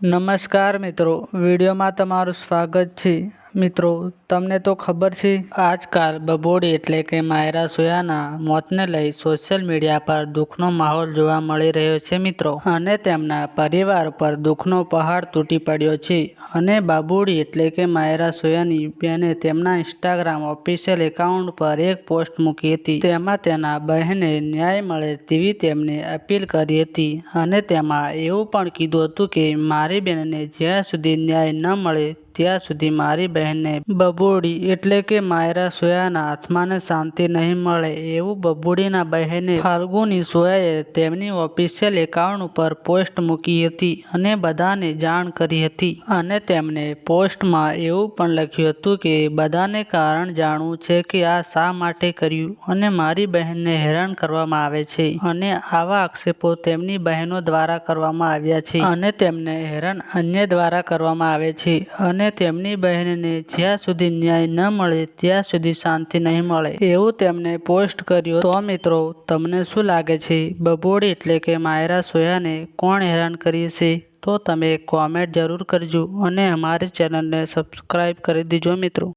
નમસ્કાર મિત્રો વિડીયોમાં તમારું સ્વાગત છે. મિત્રો, તમને તો ખબર છે, આજકાલ બબોડી એટલે કે માયરા સોયાના મોતને લઈ સોશિયલ મીડિયા પર દુઃખનો માહોલ જોવા મળી રહ્યો છે મિત્રો. અને તેમના પરિવાર પર દુઃખનો પહાડ તૂટી પડ્યો છે. અને બાબુડી એટલે કે માયરા સોયાની બેને તેમના ઇન્સ્ટાગ્રામ ઓફિશિયલ એકાઉન્ટ પર એક પોસ્ટ મૂકી હતી. તેમાં તેના બહેને ન્યાય મળે તેવી તેમને અપીલ કરી હતી. અને તેમાં એવું પણ કીધું હતું કે, મારી બહેનને જ્યાં સુધી ન્યાય ન મળે ત્યાં સુધી મારી બહેનને બબોડી એટલે કે માયરા સોયાના આત્માને શાંતિ નહીં મળે એવું બબોડીના બહેને ફાલ્ગુની સોયાએ તેમની ઓફિશિયલ એકાઉન્ટ ઉપર પોસ્ટ મૂકી હતી અને બધાને જાણ કરી હતી. અને તેમણે પોસ્ટમાં એવું પણ લખ્યું હતું કે, બધાને કારણ જાણવું છે કે આ શા માટે કર્યું અને મારી બહેનને હેરાન કરવામાં આવે છે અને આવા આક્ષેપો તેમની બહેનો દ્વારા કરવામાં આવ્યા છે અને તેમને હેરાન અન્ય દ્વારા કરવામાં આવે છે અને તેમની બહેનને જ્યાં સુધી ન્યાય ન મળે, ત્યાં સુધી શાંતિ નહીં મળે. એવું તેમણે પોસ્ટ કર્યું. તો મિત્રો, તમને શું લાગે છે? બબોડી એટલે કે માયરા સોયાને કોણ હેરાન કરી છે? તો તમે કોમેન્ટ જરૂર કરજો અને અમારી ચેનલને સબસ્ક્રાઈબ કરી દેજો મિત્રો.